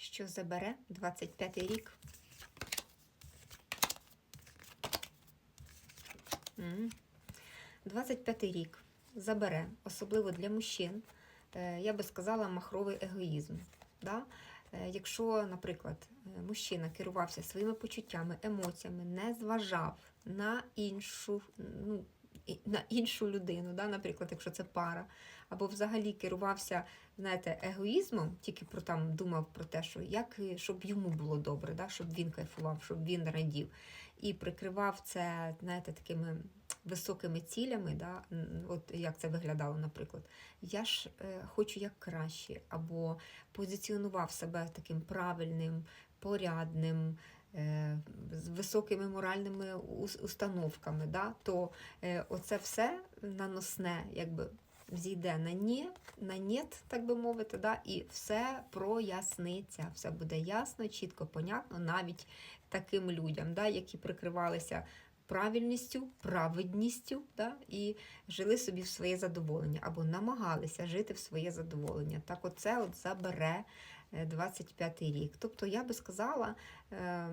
що забере 25-й рік. М. 25-й рік забере, особливо для мужчин, е, я би сказала, махровий егоїзм. Да? Е, Якщо, наприклад, мужчина керувався своїми почуттями, емоціями, не зважав на іншу, ну, на іншу людину, да? наприклад, якщо це пара, або взагалі керувався, знаєте, егоїзмом, тільки про там думав про те, що як е, щоб йому було добре, да? щоб він кайфував, щоб він радів, і прикривав це, знаєте, такими високими цілями, да? от як це виглядало, наприклад. Я ж е, хочу як краще, або позиціонував себе таким правильним, порядним, е, з високими моральними установками, да? то е, оце все наносне, якби. Зійде на ні, на нєт, так би мовити, да, і все проясниться, все буде ясно, чітко, понятно, навіть таким людям, да, які прикривалися правильністю, праведністю, да, і жили собі в своє задоволення, або намагалися жити в своє задоволення. Так оце от забере е, 25-й рік. Тобто, я би сказала, е,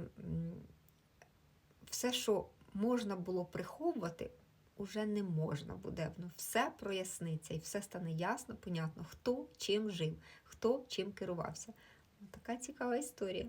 все, що можна було приховувати, уже не можна буде. Ну, все проясниться і все стане ясно, понятно, хто чим жив, хто чим керувався. Така цікава історія.